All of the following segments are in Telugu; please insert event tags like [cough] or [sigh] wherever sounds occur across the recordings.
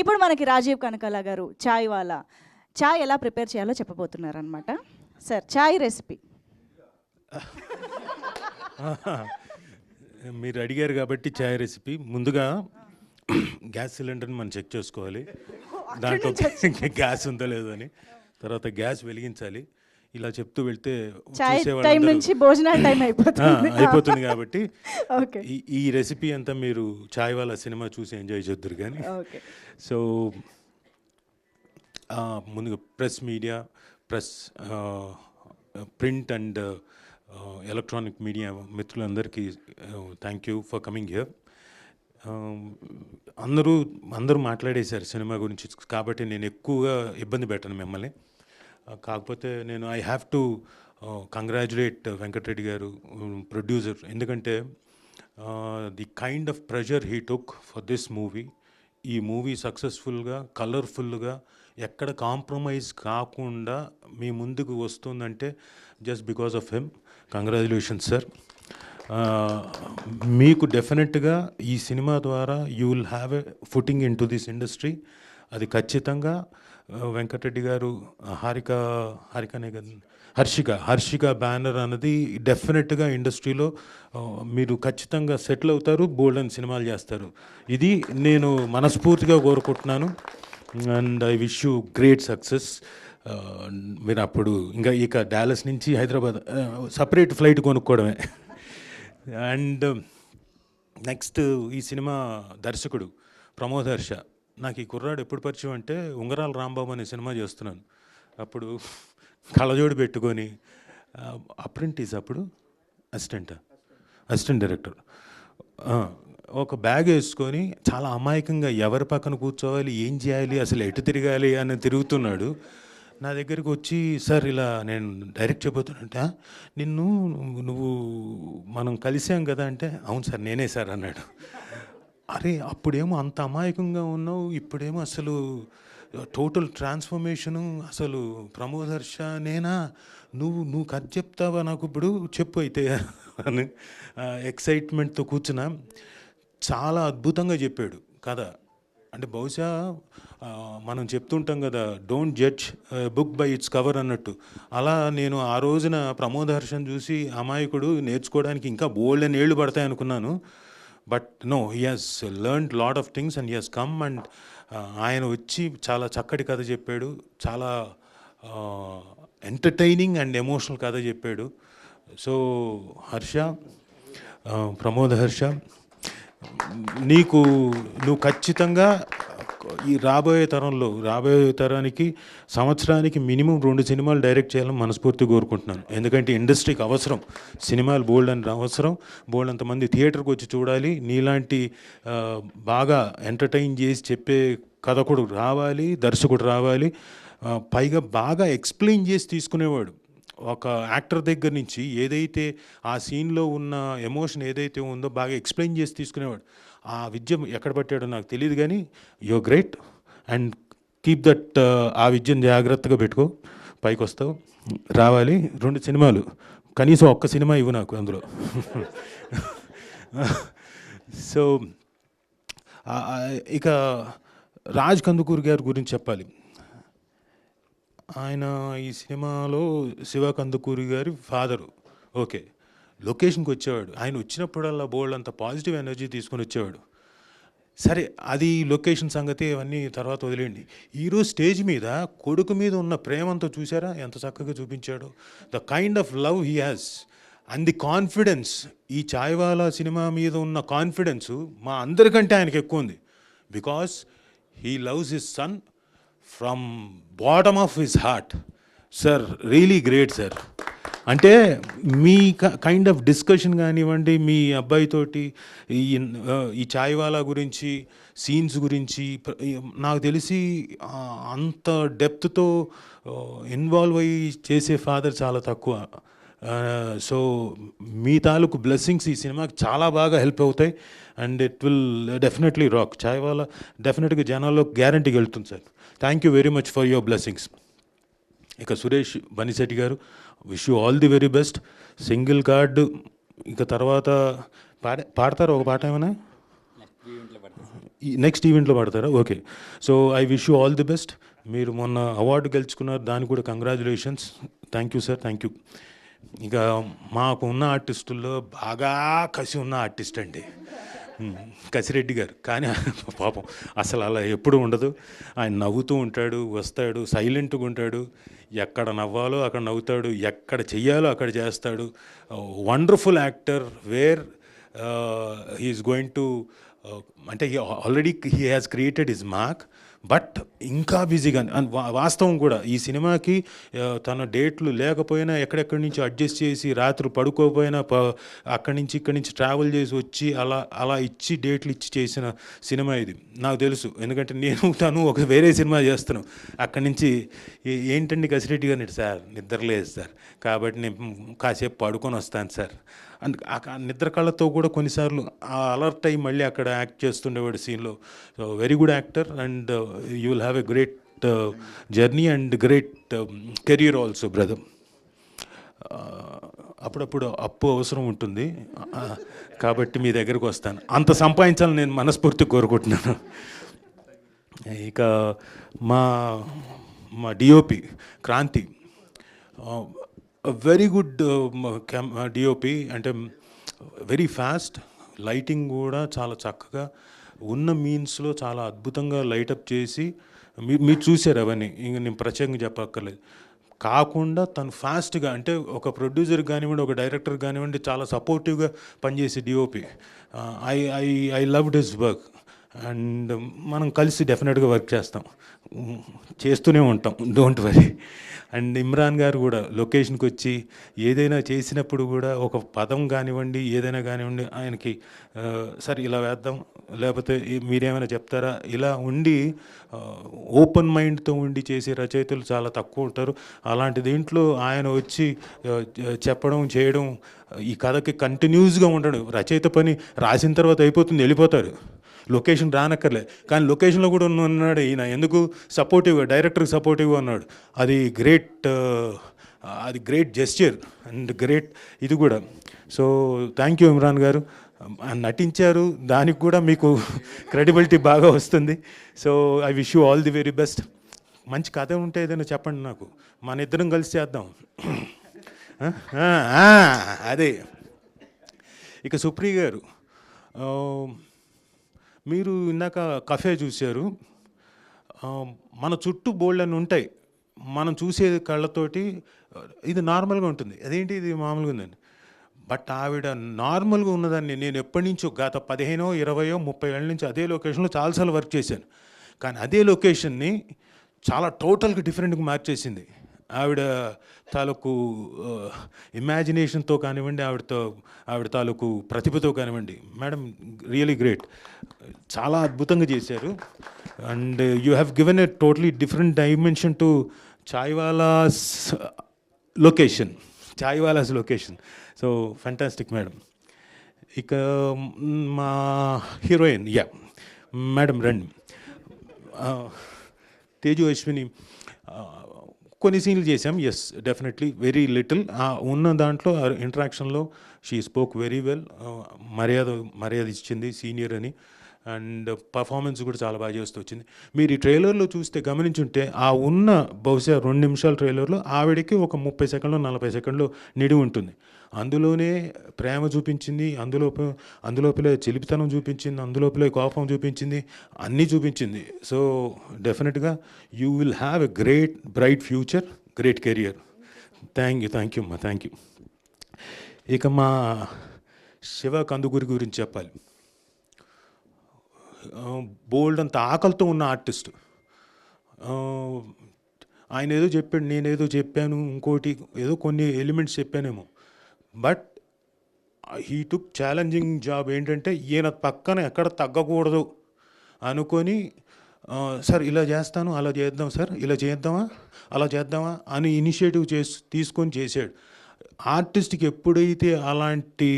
ఇప్పుడు మనకి రాజీవ్ కనకాల గారు చాయ్ వాలా చాయ్ ఎలా ప్రిపేర్ చేయాలో చెప్పబోతున్నారు అనమాట సార్ చాయ్ రెసిపీ. మీరు అడిగారు కాబట్టి చాయ్ రెసిపీ. ముందుగా గ్యాస్ సిలిండర్ని మనం చెక్ చేసుకోవాలి. దాంట్లో గ్యాస్ ఉందో లేదో అని. తర్వాత గ్యాస్ వెలిగించాలి. ఇలా చెప్తూ వెళ్తే టైం నుంచి భోజనాల టైం అయిపోతుంది. అయిపోతుంది కాబట్టి ఈ రెసిపీ అంతా మీరు చాయ్ వాళ్ళ సినిమా చూసి ఎంజాయ్ చేద్దరు కానీ. సో ముందుగా press media press print and electronic media మిత్రులందరికీ thank you for coming here అందరూ అందరూ మాట్లాడేశారు సినిమా గురించి కాబట్టి నేను ఎక్కువగా ఇబ్బంది పెట్టను మిమ్మల్ని. కాకపోతే నేను I have to congratulate Venkatareddy గారు um, ప్రొడ్యూసర్ ఎందుకంటే the kind of pressure he took for this movie ఈ మూవీ సక్సెస్ఫుల్గా కలర్ఫుల్గా ఎక్కడ కాంప్రమైజ్ కాకుండా మీ ముందుకు వస్తుందంటే just because of him congratulation sir మీకు డెఫినెట్గా ఈ సినిమా ద్వారా you will have a footing in to this industry అది ఖచ్చితంగా వెంకటరెడ్డి గారు హారిక హారికనే కదా హర్షిక హర్షిక బ్యానర్ అన్నది డెఫినెట్గా ఇండస్ట్రీలో మీరు ఖచ్చితంగా సెటిల్ అవుతారు బోల్డ్ అండ్ సినిమాలు చేస్తారు. ఇది నేను మనస్ఫూర్తిగా కోరుకుంటున్నాను. And I wish you great success. మీరు అప్పుడు ఇంకా ఇక డాలస్ నుంచి హైదరాబాద్ సపరేట్ ఫ్లైట్ కొనుక్కోవడమే. అండ్ నెక్స్ట్ ఈ సినిమా దర్శకుడు ప్రమోద్ హర్ష నాకు ఈ కుర్రాడు ఎప్పుడు పరిచయం అంటే ఉంగరాల రాంబాబు అనే సినిమా చేస్తున్నాను. అప్పుడు కళ్ళజోడు పెట్టుకొని అప్రెంటిస్ అప్పుడు? అసిస్టెంట్? Assistant director. ఒక బ్యాగ్ వేసుకొని చాలా అమాయకంగా ఎవరి పక్కన కూర్చోవాలి ఏం చేయాలి అసలు ఎటు తిరగాలి అని తిరుగుతున్నాడు. నా దగ్గరికి వచ్చి సార్ ఇలా నేను డైరెక్ట్ చెప్పబోతున్నట్ట నిన్ను నువ్వు మనం కలిసాం కదా అంటే అవును సార్ నేనే సార్ అన్నాడు. అరే అప్పుడేమో అంత అమాయకంగా ఉన్నావు ఇప్పుడేమో అసలు టోటల్ ట్రాన్స్ఫర్మేషను అసలు ప్రమోదర్శ నేనా? నువ్వు నువ్వు కథ చెప్తావా నాకు ఇప్పుడు? చెప్పు అయితే. అని ఎక్సైట్మెంట్తో కూర్చున్నా చాలా అద్భుతంగా చెప్పాడు కథ. అంటే బహుశా మనం చెప్తుంటాం కదా don't judge book by its cover అన్నట్టు. అలా నేను ఆ రోజున ప్రమోదర్శన్ చూసి అమాయకుడు నేర్చుకోవడానికి ఇంకా బోల్డ్ అని ఏళ్ళు పడతాయి అనుకున్నాను. But no he has learn lot of things and he has come and ఆయన వచ్చి చాలా చక్కటి కథ చెప్పాడు. చాలా ఎంటర్టైనింగ్ అండ్ ఎమోషనల్ కథ చెప్పాడు. సో హర్ష ప్రమోద్ హర్ష నీకు నువ్వు ఖచ్చితంగా ఈ రాబోయే తరంలో రాబోయే తరానికి సంవత్సరానికి మినిమం రెండు సినిమాలు డైరెక్ట్ చేయాలని మనస్ఫూర్తి కోరుకుంటున్నాను. ఎందుకంటే ఇండస్ట్రీకి అవసరం. సినిమాలు బోల్డ్ అని అవసరం. బోల్డ్ అంతమంది థియేటర్కి వచ్చి చూడాలి. నీలాంటి బాగా ఎంటర్టైన్ చేసి చెప్పే కథకుడు రావాలి దర్శకుడు రావాలి. పైగా బాగా ఎక్స్ప్లెయిన్ చేసి తీసుకునేవాడు. ఒక యాక్టర్ దగ్గర నుంచి ఏదైతే ఆ సీన్లో ఉన్న ఎమోషన్ ఏదైతే ఉందో బాగా ఎక్స్ప్లెయిన్ చేసి తీసుకునేవాడు. ఆ విద్య ఎక్కడ పట్టాడో నాకు తెలియదు కానీ yo great and keep that ఆ విద్యను జాగ్రత్తగా పెట్టుకో. పైకి వస్తావు. రావాలి. రెండు సినిమాలు. కనీసం ఒక్క సినిమా ఇవ్వు నాకు అందులో. సో ఇక రాజ్ కందుకూరి గారి గురించి చెప్పాలి. ఆయన ఈ సినిమాలో శివ కందుకూరి గారి ఫాదరు. ఓకే. లొకేషన్కి వచ్చేవాడు. ఆయన వచ్చినప్పుడల్లా బోల్డ్ అంత పాజిటివ్ ఎనర్జీ తీసుకొని వచ్చేవాడు. సరే అది లొకేషన్ సంగతి అవన్నీ తర్వాత వదిలేయండి. ఈరోజు స్టేజ్ మీద కొడుకు మీద ఉన్న ప్రేమంతో చూసారా? ఎంత చక్కగా చూపించాడు. The kind of love he has and the confidence ఈ చాయ్వాలా సినిమా మీద ఉన్న కాన్ఫిడెన్స్ మా అందరికంటే ఆయనకి ఎక్కువ ఉంది. Because he loves his son from bottom of his heart sir really great sir అంటే మీ కైండ్ ఆఫ్ డిస్కషన్ కానివ్వండి మీ అబ్బాయితోటి ఈ ఈ చాయ్వాలా గురించి సీన్స్ గురించి నాకు తెలిసి అంత డెప్త్తో ఇన్వాల్వ్ అయ్యి చేసే ఫాదర్ చాలా తక్కువ. సో మీ తాలూకు బ్లెస్సింగ్స్ ఈ సినిమాకి చాలా బాగా హెల్ప్ అవుతాయి. And it will definitely rock చాయ్ వాళ్ళ డెఫినెట్గా జనాల్లో గ్యారంటీకి వెళ్తుంది sir. Thank you very much for your blessings ఇక సురేష్ బనిశెట్టి గారు wish you all the very best single card ఇక తర్వాత పాడ పాడతారు ఒక పాట ఏమైనా? నెక్స్ట్ ఈవెంట్లో పాడతారా? Okay so I wish you all the best మీరు మొన్న అవార్డు గెలుచుకున్నారు దానికి కూడా congratulations thank you sir thank you ఇక మాకు ఉన్న ఆర్టిస్టుల్లో బాగా కసి ఉన్న ఆర్టిస్ట్ అండి. కసిరెడ్డి గారు. కానీ [laughs] పాపం అసలు అలా ఎప్పుడు ఉండదు. ఆయన నవ్వుతూ ఉంటాడు వస్తాడు సైలెంట్గా ఉంటాడు. ఎక్కడ నవ్వాలో అక్కడ నవ్వుతాడు. ఎక్కడ చెయ్యాలో అక్కడ చేస్తాడు. Wonderful actor where he is going to అంటే already he has created his mark. But ఇంకా బిజీగా అండ్ వా- వాస్తవం కూడా ఈ సినిమాకి తన డేట్లు లేకపోయినా ఎక్కడెక్కడి నుంచి అడ్జస్ట్ చేసి రాత్రి పడుకోకపోయినా అక్కడి నుంచి ఇక్కడి నుంచి ట్రావెల్ చేసి వచ్చి అలా అలా ఇచ్చి డేట్లు ఇచ్చి చేసిన సినిమా ఇది. నాకు తెలుసు. ఎందుకంటే నేను [laughs] తను ఒక వేరే సినిమా చేస్తున్నాను అక్కడి నుంచి ఏంటండి కసిరెడ్డి గారిని సార్ నిద్ర లేదు సార్. కాబట్టి నేను కాసేపు పడుకొని వస్తాను సార్. ఆ నిద్ర కళ్ళతో కూడా కొన్నిసార్లు ఆ అలర్ట్ అయ్యి మళ్ళీ అక్కడ యాక్ట్ చేస్తుండేవాడు సీన్లో. So very good actor and you will have a great journey and great career also brother. అప్పుడప్పుడు అప్పు అవసరం ఉంటుంది. కాబట్టి మీ దగ్గరకు వస్తాను. అంత సంపాదించాలని నేను మనస్ఫూర్తి కోరుకుంటున్నాను. ఇక మా మా DOP Kranthi very good DOP అంటే వెరీ ఫాస్ట్ లైటింగ్ కూడా చాలా చక్కగా ఉన్న మీన్స్లో చాలా అద్భుతంగా లైటప్ చేసి మీ- మీరు చూసారు అవన్నీ. ఇంక నేను ప్రత్యేకంగా చెప్పక్కర్లేదు. కాకుండా తను ఫాస్ట్గా అంటే ఒక ప్రొడ్యూసర్ కానివ్వండి ఒక డైరెక్టర్ కానివ్వండి చాలా సపోర్టివ్గా పనిచేసే DOP I I I loved his work and మనం కలిసి డెఫినెట్గా వర్క్ చేస్తాం. చేస్తూనే ఉంటాం. Don't worry and Imran garu కూడా లొకేషన్కి వచ్చి ఏదైనా చేసినప్పుడు కూడా ఒక పదం కానివ్వండి ఏదైనా కానివ్వండి ఆయనకి సరే ఇలా వేద్దాం. లేకపోతే మీరేమైనా చెప్తారా? ఇలా ఉండి ఓపెన్ మైండ్తో ఉండి చేసే రచయితలు చాలా తక్కువ ఉంటారు. అలాంటి దీంట్లో ఆయన వచ్చి చెప్పడం చేయడం ఈ కథకి కంటిన్యూస్గా ఉండడం రచయిత పని రాసిన తర్వాత అయిపోతుంది వెళ్ళిపోతారు. లొకేషన్ రానక్కర్లే. కానీ లొకేషన్లో కూడా ఉన్నాడు ఈయన. ఎందుకు? సపోర్టివ్గా డైరెక్టర్కి సపోర్టివ్గా ఉన్నాడు. అది గ్రేట్ అది గ్రేట్ జెస్చర్ అండ్ గ్రేట్ ఇది కూడా. So thank you Imran garu. నటించారు. దానికి కూడా మీకు క్రెడిబిలిటీ బాగా వస్తుంది. So I wish you all the very best. మంచి కథ ఉంటే ఏదైనా చెప్పండి నాకు. మన ఇద్దరం కలిసి చేద్దాం. అదే. ఇక సుప్రియ గారు మీరు ఇందాక కఫే చూశారు. మన చుట్టూ బోల్డ్లను ఉంటాయి. మనం చూసే కళ్ళతోటి ఇది నార్మల్గా ఉంటుంది. అదేంటి? ఇది మామూలుగా ఉందండి. బట్ ఆవిడ నార్మల్గా ఉన్నదాన్ని నేను ఎప్పటి నుంచో గత పదిహేనో ఇరవయో ముప్పై ఏళ్ళ నుంచి అదే లొకేషన్లో చాలాసార్లు వర్క్ చేశాను. కానీ అదే లొకేషన్ని చాలా టోటల్గా డిఫరెంట్గా మార్చేసింది. ఆవిడ తాలూకు ఇమాజినేషన్తో కానివ్వండి ఆవిడతో ఆవిడ తాలూకు ప్రతిభతో కానివ్వండి. మేడం రియలీ గ్రేట్ చాలా అద్భుతంగా చేశారు. And you have given a totally different dimension to Chaiwalas location Chaiwalas location so fantastic madam ఇక మా హీరోయిన్ యా మేడం రండి. తేజు అశ్విని కొన్ని సీన్లు చేసాం ఎస్ డెఫినెట్లీ వెరీ లిటిల్ ఉన్న దాంట్లో ఇంటరాక్షన్లో షీ స్పోక్ వెరీ వెల్ మర్యాద మర్యాద ఇచ్చింది సీనియర్ అని. అండ్ పర్ఫార్మెన్స్ కూడా చాలా బాగా చేస్తూ వచ్చింది. మీరు ఈ ట్రైలర్లో చూస్తే గమనించుంటే ఆ ఉన్న బహుశా రెండు నిమిషాల ట్రైలర్లో ఆవిడకి ఒక ముప్పై సెకండ్లు నలభై సెకండ్లు నిడి ఉంటుంది. అందులోనే ప్రేమ చూపించింది అందులో అందులోపలే చిలిపితనం చూపించింది అందులోపలే కోపం చూపించింది అన్నీ చూపించింది. సో డెఫినెట్గా you will have a great bright future great career. Thank you thank you అమ్మా థ్యాంక్ యూ. ఇక మా శివ కందుకూరి గురించి చెప్పాలి. బోల్డ్ అంత ఆకలితో ఉన్న ఆర్టిస్ట్. ఆయన ఏదో చెప్పాడు నేనేదో చెప్పాను ఇంకోటి ఏదో కొన్ని elements చెప్పానేమో. But he took challenging job ఏంటంటే ఈయన పక్కన ఎక్కడ తగ్గకూడదు అనుకొని సార్ ఇలా చేస్తాను అలా చేద్దాం సార్ ఇలా చేద్దామా అలా చేద్దామా అని ఇనిషియేటివ్ చేసి తీసుకొని చేశాడు. ఆర్టిస్ట్కి ఎప్పుడైతే అలాంటి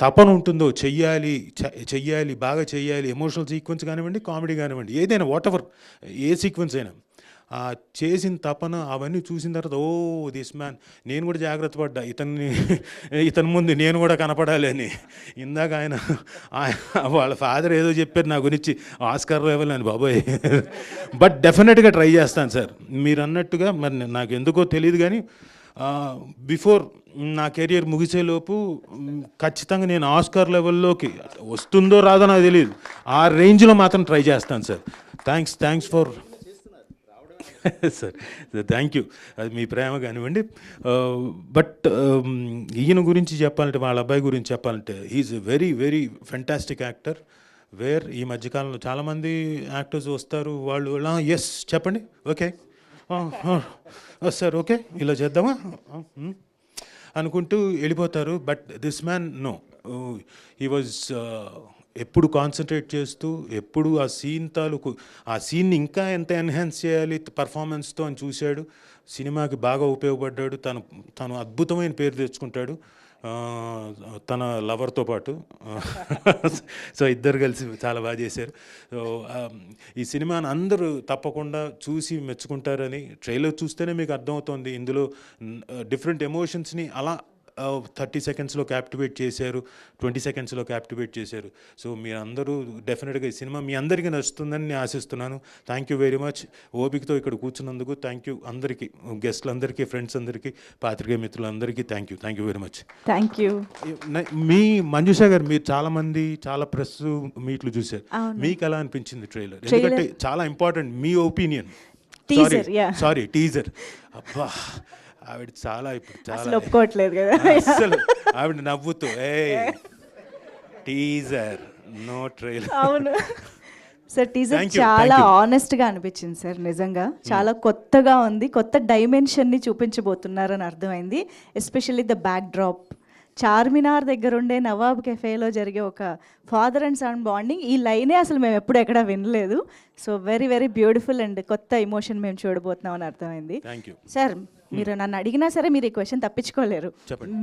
తపన ఉంటుందో చెయ్యాలి చెయ్యాలి బాగా చెయ్యాలి ఎమోషనల్ సీక్వెన్స్ కానివ్వండి కామెడీ కానివ్వండి ఏదైనా వాట్ ఎవర్ ఏ సీక్వెన్స్ అయినా ఆ చేసిన తపన అవన్నీ చూసిన తర్వాత ఓ దిస్ మ్యాన్ నేను కూడా జాగ్రత్త పడ్డా. ఇతన్ని ఇతని ముందు నేను కూడా కనపడాలి అని ఇందాక ఆయన వాళ్ళ ఫాదర్ ఏదో చెప్పారు నా గురించి ఆస్కార్ లెవెల్ అని బాబోయ్. బట్ డెఫినెట్గా ట్రై చేస్తాను సార్. మీరు అన్నట్టుగా మరి నాకు ఎందుకో తెలియదు కానీ బిఫోర్ నా కెరియర్ ముగిసేలోపు ఖచ్చితంగా నేను ఆస్కార్ లెవెల్లోకి వస్తుందో రాదో నాకు తెలియదు ఆ రేంజ్లో మాత్రం ట్రై చేస్తాను sir. Thanks thanks for sir thank you అది మీ ప్రేమ కానివ్వండి. Uh, బట్ um, ఈయన గురించి చెప్పాలంటే వాళ్ళ అబ్బాయి గురించి చెప్పాలంటే is very very fantastic actor where ఈ మధ్యకాలంలో చాలామంది యాక్టర్స్ వస్తారు వాళ్ళు ఎస్ చెప్పండి. ఓకే సార్ ఓకే ఇలా చేద్దామా? అనుకుంటూ వెళ్ళిపోతారు. But this man no he was ఎప్పుడు కాన్సన్ట్రేట్ చేస్తూ ఎప్పుడు ఆ సీన్ తాలూకు ఆ సీన్ని ఇంకా ఎంత ఎన్హాన్స్ చేయాలి పర్ఫార్మెన్స్తో అని చూశాడు. సినిమాకి బాగా ఉపయోగపడ్డాడు. తను తను అద్భుతమైన పేరు తెచ్చుకుంటాడు. తన లవర్తో పాటు. [laughs] సో ఇద్దరు కలిసి చాలా బాగా చేశారు. సో ఈ సినిమాని అందరూ తప్పకుండా చూసి మెచ్చుకుంటారని ట్రైలర్ చూస్తేనే మీకు అర్థమవుతోంది. ఇందులో డిఫరెంట్ ఎమోషన్స్ని అలా థర్టీ సెకండ్స్లో క్యాప్టివేట్ చేశారు ట్వంటీ సెకండ్స్లో క్యాప్టివేట్ చేశారు. సో మీరు అందరూ డెఫినెట్గా ఈ సినిమా మీ అందరికీ నచ్చుతుందని నేను ఆశిస్తున్నాను. థ్యాంక్ యూ వెరీ మచ్ ఓపికతో ఇక్కడ కూర్చున్నందుకు థ్యాంక్ యూ అందరికీ గెస్ట్లందరికీ ఫ్రెండ్స్ అందరికీ పాత్రికేయ మిత్రులందరికీ thank you thank you very much thank you మీ మంజుషా గారు మీరు చాలా మంది చాలా ప్రెస్ మీట్లు చూశారు. మీకు ఎలా అనిపించింది ట్రైలర్? ఎందుకంటే చాలా ఇంపార్టెంట్ మీ ఒపీనియన్. సారీ టీజర్ అబ్బా. ఆవిడ చాలా ఇప్పుడు అసలు చాలా ఒప్పుకోవట్లేదు కదా. అసలు ఆవిడ నవ్వుతూ ఏ టీజర్ నో ట్రైలర్. అవును. సార్ టీజర్ చాలా thank you. ఆనెస్ట్గా అనిపించింది సార్ నిజంగా. చాలా కొత్తగా ఉంది కొత్త డైమెన్షన్ని చూపించబోతున్నారని అర్థమైంది especially the backdrop Charminar దగ్గర ఉండే నవాబ్ కెఫేలో జరిగే ఒక ఫాదర్ అండ్ సన్ బాండింగ్ ఈ లైనే అసలు మేము ఎప్పుడు ఎక్కడ వినలేదు. So very very beautiful and కొత్త ఎమోషన్ మేము చూడబోతున్నాం అని అర్థమైంది సార్ మీరు నన్ను అడిగినా సరే మీరు ఈ క్వశ్చన్ తప్పించుకోలేరు.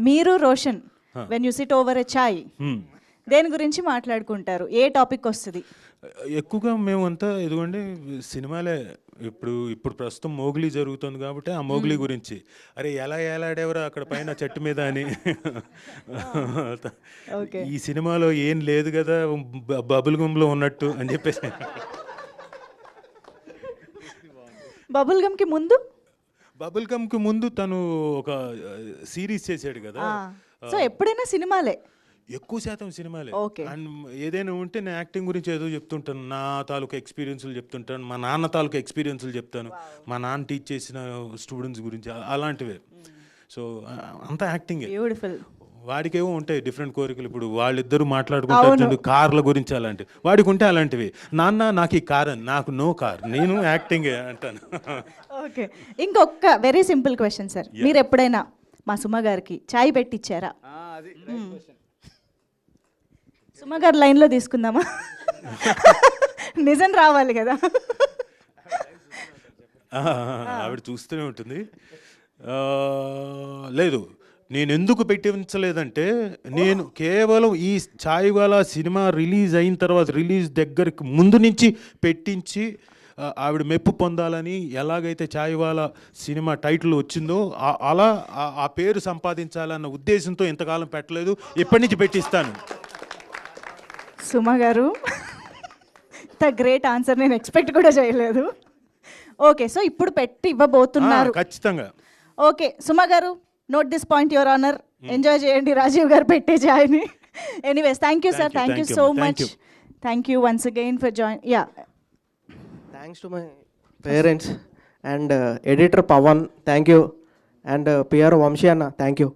మీరు Roshan when you sit over a chai Hmm. దేని గురించి మాట్లాడుకుంటారు? ఏ టాపిక్ వస్తుంది? ఎక్కువగా మేమంతా ఇదిగోండి సినిమాలే. ఇప్పుడు ఇప్పుడు ప్రస్తుతం మోగ్లీ జరుగుతుంది కాబట్టి ఆ మోగ్లీ గురించి. అరే ఎలా ఏలాడేవరా అక్కడ పైన చెట్టు మీద అని. ఓకే. ఈ సినిమాలో ఏం లేదు కదా బబుల్ గమ్లో ఉన్నట్టు అని చెప్పేసి. బబుల్ గమ్కి ముందు? బబుల్ గమ్కి ముందు తను ఒక సిరీస్ చేశాడు కదా. సో ఎప్పుడైనా సినిమాలే? ఎక్కువ శాతం సినిమాలే. అండ్ ఏదైనా ఉంటే నేను యాక్టింగ్ గురించి ఏదో చెప్తుంటాను. నా తాలూకు ఎక్స్పీరియన్స్లు చెప్తుంటాను. మా నాన్న తాలూకు ఎక్స్పీరియన్స్లు చెప్తాను. మా నాన్న టీచ్ చేసిన స్టూడెంట్స్ గురించి అలాంటివే. సో అంతా యాక్టింగే. బ్యూటిఫుల్. వాడికేమో ఉంటాయి డిఫరెంట్ కోరికలు. ఇప్పుడు వాళ్ళిద్దరూ మాట్లాడుకుంటారు కార్ల గురించి అలాంటివి వాడికి ఉంటే అలాంటివి. నాన్న నాకు ఈ కార్ నాకు నో కార్. నేను యాక్టింగే అంటాను. ఓకే. ఇంకొక వెరీ సింపుల్ క్వశ్చన్ సార్ మీరు ఎప్పుడైనా మా సుమ గారికి చాయ్ పెట్టిచ్చారా? సుమ గారు లైన్లో తీసుకుందామా? నిజం రావాలి కదా. ఆ, ఆవిడ చూస్తూనే ఉంటుంది. ఆ, లేదు నేను ఎందుకు పెట్టించలేదంటే నేను కేవలం ఈ ఛాయ్ సినిమా రిలీజ్ అయిన తర్వాత రిలీజ్ దగ్గరికి ముందు నుంచి పెట్టించి ఆవిడ మెప్పు పొందాలని ఎలాగైతే ఛాయ్ వాలా సినిమా టైటిల్ వచ్చిందో అలా ఆ- పేరు సంపాదించాలన్న ఉద్దేశంతో ఇంతకాలం పెట్టలేదు. ఇప్పటి నుంచి పెట్టిస్తాను. సుమ గారు ఇంత గ్రేట్ ఆన్సర్ నేను ఎక్స్పెక్ట్ కూడా చేయలేదు. ఓకే సో ఇప్పుడు పెట్టి ఇవ్వబోతున్నారు. ఖచ్చితంగా. ఓకే సుమ గారు note this point your honour enjoy చేయండి రాజీవ్ గారు పెట్టే చాయ్ని. Anyways thank you sir thank you so. Much. Thank you once again for joining thanks to my parents and editor Pavan thank you and PR Vamshi అన్న థ్యాంక్ యూ